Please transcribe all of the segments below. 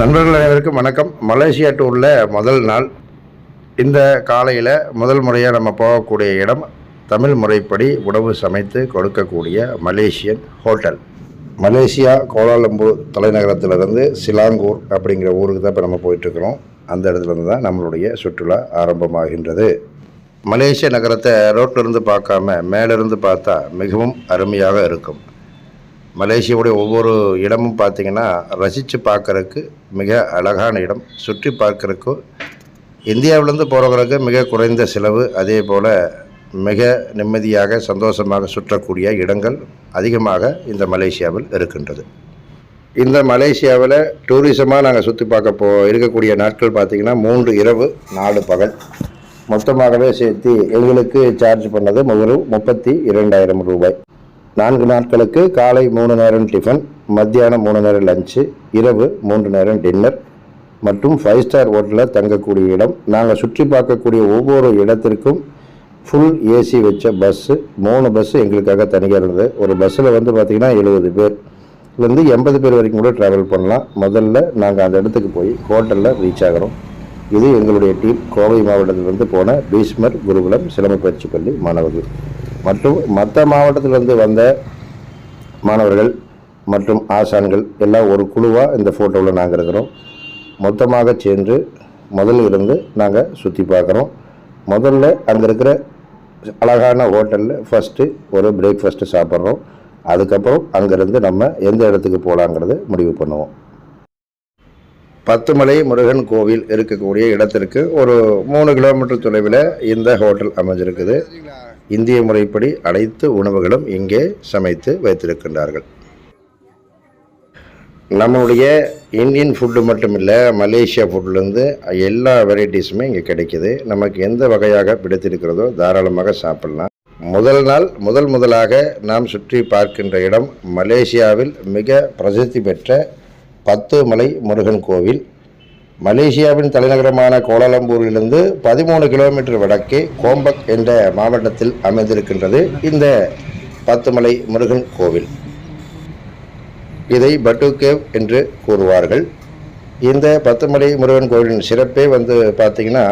நண்பர்கள் அனைவருக்கும் வணக்கம். மலேசியா டூரில் முதல் நாள். இந்த காலையில் முதல் முறையாக நம்ம போகக்கூடிய இடம் தமிழ் முறைப்படி உணவு சமைத்து கொடுக்கக்கூடிய Malaysian hotel. Malaysia Kuala Lumpur தலைநகரத்திலிருந்து Selangor அப்படிங்கிற ஊருக்கு தான் இப்போ நம்ம போயிட்டுருக்குறோம். அந்த இடத்துலருந்து தான் நம்மளுடைய சுற்றுலா ஆரம்பமாகின்றது. மலேசிய நகரத்தை ரோட்டிலிருந்து பார்க்காம மேலிருந்து பார்த்தா மிகவும் அருமையாக இருக்கும். மலேசியாவுடைய ஒவ்வொரு இடமும் பார்த்தீங்கன்னா ரசித்து பார்க்குறக்கு மிக அழகான இடம். சுற்றி பார்க்கறதுக்கு இந்தியாவிலேருந்து போகிறவங்களுக்கு மிக குறைந்த செலவு அதே போல் மிக நிம்மதியாக சந்தோஷமாக சுற்றக்கூடிய இடங்கள் அதிகமாக இந்த மலேசியாவில் இருக்கின்றது. இந்த மலேசியாவில் டூரிசமாக நாங்கள் சுற்றி பார்க்க போ இருக்கக்கூடிய நாட்கள் பார்த்திங்கன்னா மூன்று இரவு நாலு பகல். மொத்தமாகவே சேர்த்து எங்களுக்கு சார்ஜ் பண்ணது முதல் முப்பத்தி இரண்டாயிரம் ரூபாய். நான்கு நாட்களுக்கு காலை மூணு நேரம் டிஃபன் மத்தியானம் மூணு நேரம் லஞ்சு இரவு மூன்று நேரம் டின்னர் மற்றும் ஃபைவ் ஸ்டார் ஹோட்டலில் தங்கக்கூடிய இடம். நாங்கள் சுற்றி பார்க்கக்கூடிய ஒவ்வொரு இடத்திற்கும் ஃபுல் ஏசி வச்ச பஸ்ஸு மூணு பஸ்ஸு எங்களுக்காக தனியாக இருந்தது. ஒரு பஸ்ஸில் வந்து பார்த்திங்கன்னா எழுபது பேர். இருந்து எண்பது பேர் வரைக்கும் கூட ட்ராவல் பண்ணலாம். முதல்ல நாங்கள் அந்த இடத்துக்கு போய் ஹோட்டலில் ரீச் ஆகிறோம். இது எங்களுடைய டீம் கோவை மாவட்டத்திலிருந்து போன பீஷ்மர் குருகுலம் சிலம்ப பயிற்சி பள்ளி மாணவர்கள். மற்றும் மற்ற மாவட்டத்திலிருந்து வந்த மாணவர்கள் மற்றும் ஆசான்கள் எல்லாம் ஒரு குழுவாக இந்த ஃபோட்டோவில் நாங்கள் இருக்கிறோம். மொத்தமாக சென்று முதல்ல இருந்து நாங்கள் சுற்றி பார்க்குறோம். முதல்ல அங்கே இருக்கிற அழகான ஹோட்டலில் ஃபஸ்ட்டு ஒரு பிரேக்ஃபாஸ்ட்டு சாப்பிட்றோம். அதுக்கப்புறம் அங்கேருந்து நம்ம எந்த இடத்துக்கு போகலாங்கிறத முடிவு பண்ணுவோம். பத்துமலை முருகன் கோவில் இருக்கக்கூடிய இடத்திற்கு ஒரு மூணு கிலோமீட்டர் தொலைவில் இந்த ஹோட்டல் அமைஞ்சிருக்குது. இந்திய முறைப்படி அனைத்து உணவுகளும் இங்கே சமைத்து வைத்திருக்கின்றார்கள். நம்மளுடைய இந்தியன் ஃபுட்டு மட்டும் இல்லை மலேசியா ஃபுட்லேருந்து எல்லா வெரைட்டிஸுமே இங்கே கிடைக்கிது. நமக்கு எந்த வகையாக பிடித்திருக்கிறதோ தாராளமாக சாப்பிடலாம். முதல் நாள் முதல் முதலாக நாம் சுற்றி பார்க்கின்ற இடம் மலேசியாவில் மிக பிரசித்தி பெற்ற பத்து மலை முருகன் கோவில். மலேசியாவின் தலைநகரமான கோலாலம்பூரிலிருந்து பதிமூணு கிலோமீட்டர் வடக்கே கோம்பக் என்ற மாவட்டத்தில் அமைந்திருக்கின்றது இந்த பத்துமலை முருகன் கோவில். இதை பட்டுகேவ் என்று கூறுவார்கள். இந்த பத்துமலை முருகன் கோவிலின் சிறப்பே வந்து பார்த்திங்கன்னா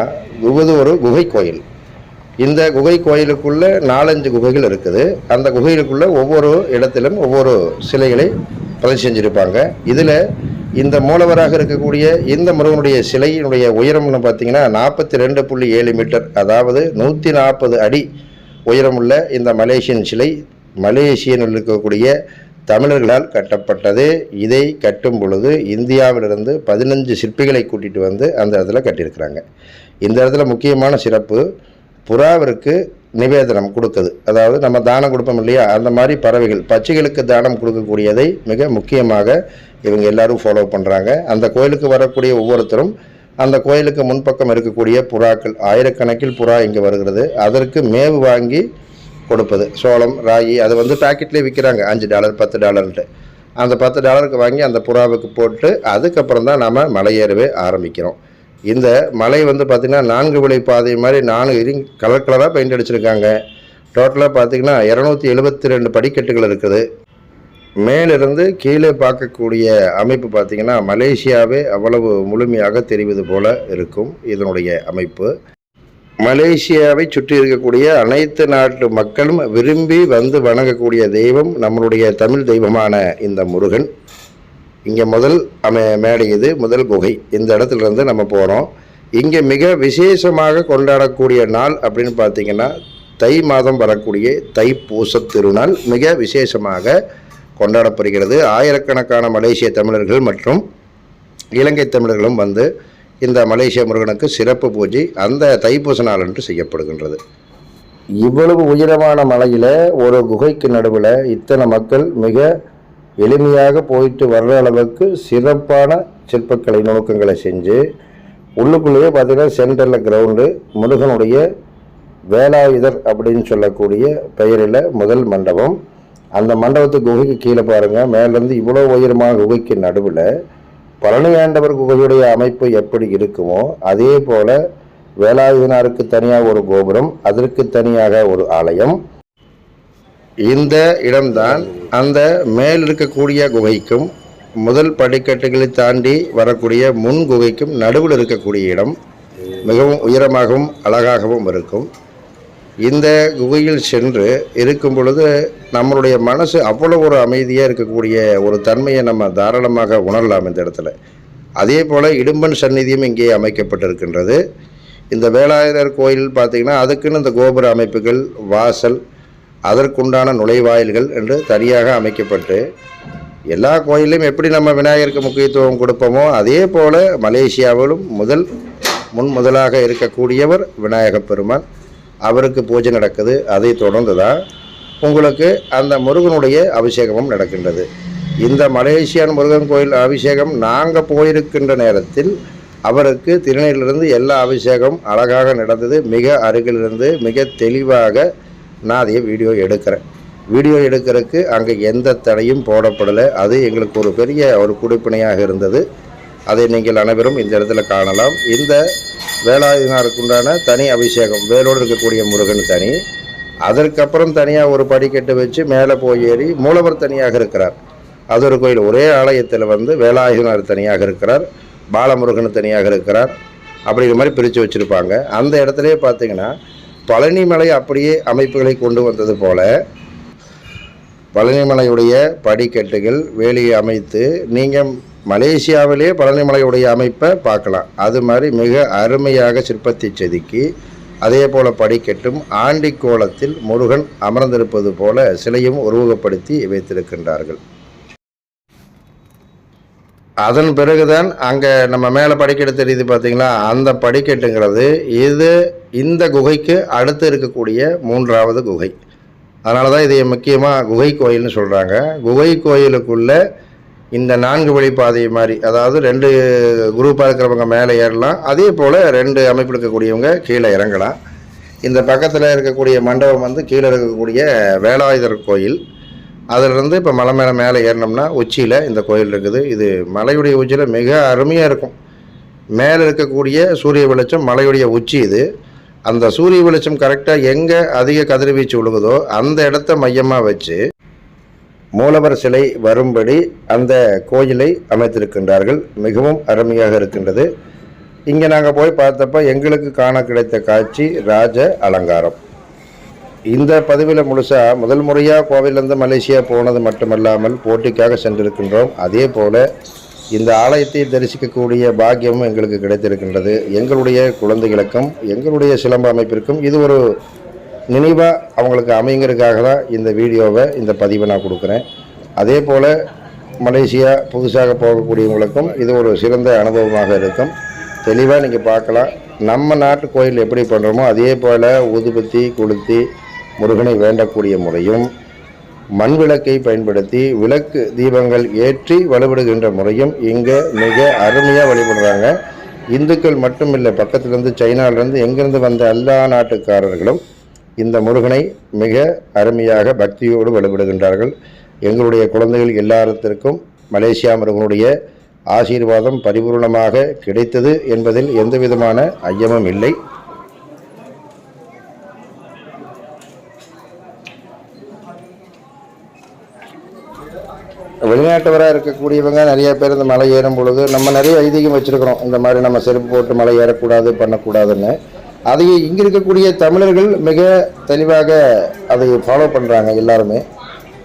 இது ஒரு குகை கோயில். இந்த குகை கோயிலுக்குள்ளே நாலஞ்சு குகைகள் இருக்குது. அந்த குகைகளுக்குள்ளே ஒவ்வொரு இடத்திலும் ஒவ்வொரு சிலைகளை பதிவு செஞ்சுருப்பாங்க. இதில் இந்த மூலவராக இருக்கக்கூடிய இந்த முருகனுடைய சிலையினுடைய உயரம்னு பார்த்தீங்கன்னா நாற்பத்தி ரெண்டு புள்ளி ஏழு மீட்டர். அதாவது நூற்றி நாற்பது அடி உயரமுள்ள இந்த மலேசியன் சிலை மலேசியனில் இருக்கக்கூடிய தமிழர்களால் கட்டப்பட்டது. இதை கட்டும் பொழுது இந்தியாவிலிருந்து பதினஞ்சு சிற்பிகளை கூட்டிகிட்டு வந்து அந்த இடத்துல கட்டியிருக்கிறாங்க. இந்த இடத்துல முக்கியமான சிறப்பு புறாவிற்கு நிவேதனம் கொடுக்குது அதாவது நம்ம தானம் கொடுப்போம் இல்லையா? அந்த மாதிரி பறவைகள் பச்சைகளுக்கு தானம் கொடுக்கக்கூடியதை மிக முக்கியமாக இவங்க எல்லாரும் ஃபாலோ பண்ணுறாங்க அந்த கோயிலுக்கு வரக்கூடிய ஒவ்வொருத்தரும் அந்த கோயிலுக்கு முன்பக்கம் இருக்கக்கூடிய புறாக்கள் ஆயிரக்கணக்கில் புறா இங்கே வருகிறது. அதற்கு மேவு வாங்கி கொடுப்பது. சோளம் ராகி அது வந்து பேக்கெட்லேயே விற்கிறாங்க அஞ்சு டாலர் பத்து டாலர்ன்ட்டு அந்த பத்து டாலருக்கு வாங்கி அந்த புறாவுக்கு போட்டு அதுக்கப்புறம் தான் நம்ம மலையேறவே ஆரம்பிக்கிறோம். இந்த மலை வந்து பார்த்திங்கன்னா நான்கு விலை பாதை மாதிரி நான்கு இரு கலர் கலராக பெயிண்ட் அடிச்சிருக்காங்க. டோட்டலாக பார்த்திங்கன்னா இரநூத்தி எழுபத்தி ரெண்டு படிக்கட்டுகள் இருக்குது. மேலிருந்து கீழே பார்க்கக்கூடிய அமைப்பு பார்த்திங்கன்னா மலேசியாவே அவ்வளவு முழுமையாக தெரிவது போல இருக்கும் இதனுடைய அமைப்பு. மலேசியாவை சுற்றி இருக்கக்கூடிய அனைத்து நாட்டு மக்களும் விரும்பி வந்து வணங்கக்கூடிய தெய்வம் நம்மளுடைய தமிழ் தெய்வமான இந்த முருகன். இங்கே முதல் அமை மேடை இது முதல் குகை. இந்த இடத்துல இருந்து நம்ம போகிறோம் இங்கே மிக விசேஷமாக கொண்டாடக்கூடிய நாள் அப்படின்னு பார்த்தீங்கன்னா தை மாதம் வரக்கூடிய தைப்பூச திருநாள் மிக விசேஷமாக கொண்டாடப்படுகிறது. ஆயிரக்கணக்கான மலேசிய தமிழர்கள் மற்றும் இலங்கை தமிழர்களும் வந்து இந்த மலேசிய முருகனுக்கு சிறப்பு பூஜை அந்த தைப்பூச நாள் என்று செய்யப்படுகின்றது. இவ்வளவு உயரமான மலையில் ஒரு குகைக்கு நடுவில் இத்தனை மக்கள் மிக எளிமையாக போயிட்டு வர்ற அளவுக்கு சிறப்பான சிற்பக்கலை நுணுக்கங்களை செஞ்சு உள்ளுக்குள்ளேயே பார்த்தீங்கன்னா சென்டரில் கிரவுண்டு முருகனுடைய வேலாயுதர் அப்படின்னு சொல்லக்கூடிய பெயரில் முதல் மண்டபம். அந்த மண்டபத்து குகைக்கு கீழே பாருங்கள் மேலேருந்து இவ்வளோ உயரமான குகைக்கு நடுவில் பழனி ஆண்டவர் குகையுடைய அமைப்பு எப்படி இருக்குமோ அதே போல் வேலாயுதனாருக்கு தனியாக ஒரு கோபுரம் அதற்கு தனியாக ஒரு ஆலயம். இந்த இடம்தான் அந்த மேல் இருக்கக்கூடிய குகைக்கும் முதல் படிக்கட்டுகளை தாண்டி வரக்கூடிய முன் குகைக்கும் நடுவில் இருக்கக்கூடிய இடம் மிகவும் உயரமாகவும் அழகாகவும் இருக்கும். இந்த குகையில் சென்று இருக்கும் பொழுது நம்மளுடைய மனசு அவ்வளோ ஒரு அமைதியாக இருக்கக்கூடிய ஒரு தன்மையை நம்ம தாராளமாக உணரலாம் இந்த இடத்துல. அதே போல் இடும்பன் சந்நிதியும் இங்கே அமைக்கப்பட்டிருக்கின்றது. இந்த வேலாயுதர் கோயில் பார்த்திங்கன்னா அதுக்குன்னு இந்த கோபுர அமைப்புகள் வாசல் அதற்குண்டான நுழைவாயில்கள் என்று தனியாக அமைக்கப்பட்டு எல்லா கோயிலையும் எப்படி நம்ம விநாயகருக்கு முக்கியத்துவம் கொடுப்போமோ அதே போல் மலேசியாவிலும் முதல் முன் முதலாக இருக்கக்கூடியவர் விநாயகப் பெருமான். அவருக்கு பூஜை நடக்குது. அதை தொடர்ந்து தான் உங்களுக்கு அந்த முருகனுடைய அபிஷேகமும் நடக்கின்றது. இந்த மலேசியான் முருகன் கோயில் அபிஷேகம் நாங்கள் போயிருக்கின்ற நேரத்தில் அவருக்கு திருநெல்லிருந்து எல்லா அபிஷேகம் அழகாக நடந்தது. மிக அருகிலிருந்து மிக தெளிவாக நான் அதையே வீடியோ எடுக்கிறேன். வீடியோ எடுக்கிறதுக்கு அங்கே எந்த தடையும் போடப்படலை. அது எங்களுக்கு ஒரு பெரிய ஒரு குடிப்பினையாக இருந்தது. அதை நீங்கள் அனைவரும் இந்த இடத்துல காணலாம். இந்த வேலாயுதனாருக்குண்டான தனி அபிஷேகம் வேலோடு இருக்கக்கூடிய முருகன் தனி. அதற்கப்புறம் தனியாக ஒரு படிக்கட்டு வச்சு மேலே போய் ஏறி மூலவர் தனியாக இருக்கிறார். அது ஒரு கோயில். ஒரே ஆலயத்தில் வந்து வேலாயுதனார் தனியாக இருக்கிறார். பாலமுருகன் தனியாக இருக்கிறார். அப்படிங்கிற மாதிரி பிரித்து வச்சுருப்பாங்க. அந்த இடத்துலையே பார்த்தீங்கன்னா பழனிமலை அப்படியே அமைப்புகளை கொண்டு வந்தது போல பழனிமலையுடைய படிக்கட்டுகள் வேலியை அமைத்து நீங்கள் மலேசியாவிலே பழனிமலையுடைய அமைப்பை பார்க்கலாம். அது மாதிரி மிக அருமையாக சிற்பத்தை செதுக்கி அதே போல் படிக்கட்டும் ஆண்டி கோலத்தில் முருகன் அமர்ந்திருப்பது போல சிலையும் உருவகப்படுத்தி வைத்திருக்கின்றார்கள். அதன் பிறகுதான் அங்கே நம்ம மேலே படிக்கட்டு தெரியுது பார்த்தீங்களா அந்த படிக்கட்டுங்கிறது இது இந்த குகைக்கு அடுத்து இருக்கக்கூடிய மூன்றாவது குகை. அதனால தான் இதை முக்கியமாக குகை கோயில்னு சொல்கிறாங்க குகை கோயிலுக்குள்ளே இந்த நான்கு வழி பாதை மாதிரி அதாவது ரெண்டு குரூப்பாக இருக்கிறவங்க மேலே ஏறலாம். அதே போல் ரெண்டு அமைப்பில் இருக்கக்கூடியவங்க கீழே இறங்கலாம். இந்த பக்கத்தில் இருக்கக்கூடிய மண்டபம் வந்து கீழே இருக்கக்கூடிய வேலாயுதர் கோயில். அதிலிருந்து இப்போ மலை மேலே மேலே ஏறினோம்னா உச்சியில் இந்த கோயில் இருக்குது. இது மலையுடைய உச்சியில் மிக அருமையாக இருக்கும். மேலே இருக்கக்கூடிய சூரிய வெளிச்சம் மலையுடைய உச்சி இது. அந்த சூரிய வெளிச்சம் கரெக்டாக எங்கே அதிக கதிர்வீச்சு விழுகுதோ அந்த இடத்த மையமாக வச்சு மூலவர் சிலை வரும்படி அந்த கோயிலை அமைத்திருக்கின்றார்கள். மிகவும் அருமையாக இருக்கின்றது. இங்கே நாங்கள் போய் பார்த்தப்ப எங்களுக்கு காண கிடைத்த காட்சி ராஜ அலங்காரம். இந்த பதிவில் முழுசாக முதல் முறையாக கோவையிலேருந்து மலேசியா போனது மட்டுமல்லாமல் போட்டிக்காக சென்றிருக்கின்றோம். அதே போல் இந்த ஆலயத்தை தரிசிக்கக்கூடிய பாக்கியமும் எங்களுக்கு கிடைத்திருக்கின்றது. எங்களுடைய குழந்தைகளுக்கும் எங்களுடைய சிலம்ப அமைப்பிற்கும் இது ஒரு நினைவாக அவங்களுக்கு அமைங்கிறதுக்காக தான் இந்த வீடியோவை இந்த பதிவை நான் கொடுக்குறேன். அதே போல் மலேசியா புதுசாக போகக்கூடியவங்களுக்கும் இது ஒரு சிறந்த அனுபவமாக இருக்கும். தெளிவாக நீங்கள் பார்க்கலாம். நம்ம நாட்டு கோயில் எப்படி பண்ணுறோமோ அதே போல் ஊதுபத்தி கொளுத்தி முருகனை வேண்டக்கூடிய முறையும் மண் விளக்கை பயன்படுத்தி விளக்கு தீபங்கள் ஏற்றி வழிபடுகின்ற முறையும் இங்கே மிக அருமையாக வழிபடுறாங்க. இந்துக்கள் மட்டும் இல்லை பக்கத்துலேருந்து சைனாவிலேருந்து எங்கேருந்து வந்த எல்லா நாட்டுக்காரர்களும் இந்த முருகனை மிக அருமையாக பக்தியோடு வழிபடுகின்றார்கள். எங்களுடைய குழந்தைகள் எல்லாத்திற்கும் மலேசியா முருகனுடைய ஆசீர்வாதம் பரிபூர்ணமாக கிடைத்தது என்பதில் எந்த விதமான ஐயமும் இல்லை. வெளிநாட்டவராக இருக்கக்கூடியவங்க நிறைய பேர் இந்த மலை ஏறும் பொழுது நம்ம நிறைய ஐதீகம் வச்சுருக்கிறோம். இந்த மாதிரி நம்ம செருப்பு போட்டு மலை ஏறக்கூடாது பண்ணக்கூடாதுன்னு. அதை இங்கே இருக்கக்கூடிய தமிழர்கள் மிக தெளிவாக அதை ஃபாலோ பண்ணுறாங்க எல்லாருமே.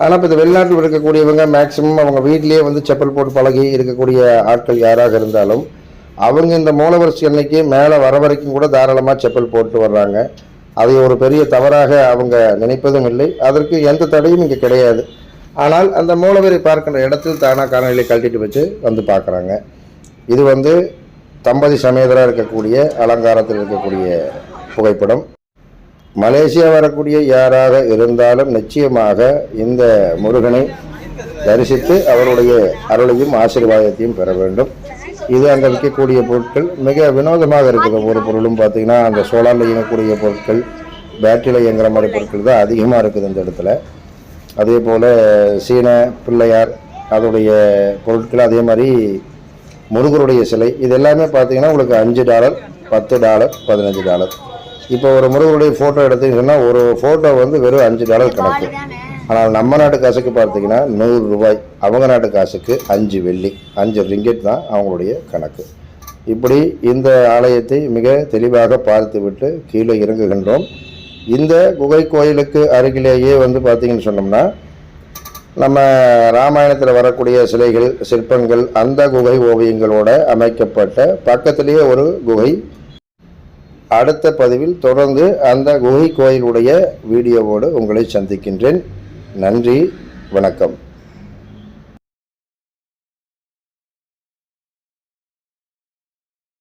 ஆனால் இப்போ இந்த வெளிநாட்டில் இருக்கக்கூடியவங்க மேக்ஸிமம் அவங்க வீட்டிலேயே வந்து செப்பல் போட்டு பழகி இருக்கக்கூடிய ஆட்கள் யாராக இருந்தாலும் அவங்க இந்த மூலவரிசை அன்னைக்கு மேலே வர வரைக்கும் கூட தாராளமாக செப்பல் போட்டு வர்றாங்க. அதை ஒரு பெரிய தவறாக அவங்க நினைப்பதும் இல்லை. அதற்கு எந்த தடையும் இங்கே கிடையாது. ஆனால் அந்த மூலவரை பார்க்கின்ற இடத்தில் தானாக காணொலியை கழட்டிட்டு வச்சு வந்து பார்க்குறாங்க. இது வந்து தம்பதி சமேதராக இருக்கக்கூடிய அலங்காரத்தில் இருக்கக்கூடிய புகைப்படம். மலேசியா வரக்கூடிய யாராக இருந்தாலும் நிச்சயமாக இந்த முருகனை தரிசித்து அவருடைய அருளையும் ஆசீர்வாதத்தையும் பெற வேண்டும். இது அங்கே விற்கக்கூடிய பொருட்கள். மிக வினோதமாக இருக்குது ஒவ்வொரு பொருளும் பார்த்தீங்கன்னா அந்த சோலாரில் இயங்கக்கூடிய பொருட்கள் பேட்டரியில் இயங்குற மாதிரி பொருட்கள் தான் அதிகமாக இருக்குது இந்த இடத்துல. அதே போல் சீன பிள்ளையார் அதோடைய பொருட்கள் அதே மாதிரி முருகருடைய சிலை இது எல்லாமே பார்த்தீங்கன்னா உங்களுக்கு அஞ்சு டாலர் பத்து டாலர் பதினஞ்சு டாலர். இப்போ ஒரு முருகருடைய ஃபோட்டோ எடுத்தீங்கன்னா ஒரு ஃபோட்டோ வந்து வெறும் அஞ்சு டாலர் கணக்கு. ஆனால் நம்ம நாட்டு காசுக்கு பார்த்தீங்கன்னா நூறு ரூபாய். அவங்க நாட்டு காசுக்கு அஞ்சு வெள்ளி அஞ்சு ரிங்கெட் தான் அவங்களுடைய கணக்கு. இப்படி இந்த ஆலயத்தை மிக தெளிவாக பார்த்துவிட்டு கீழே இறங்குகின்றோம். இந்த குகை கோயிலுக்கு அருகிலேயே வந்து பார்த்தீங்கன்னு சொன்னோம்னா நம்ம ராமாயணத்தில் வரக்கூடிய சிலைகள் சிற்பங்கள் அந்த குகை ஓவியங்களோட அமைக்கப்பட்ட பக்கத்திலேயே ஒரு குகை. அடுத்த பதிவில் தொடர்ந்து அந்த குகை கோயிலுடைய வீடியோவோடு உங்களை சந்திக்கின்றேன். நன்றி வணக்கம்.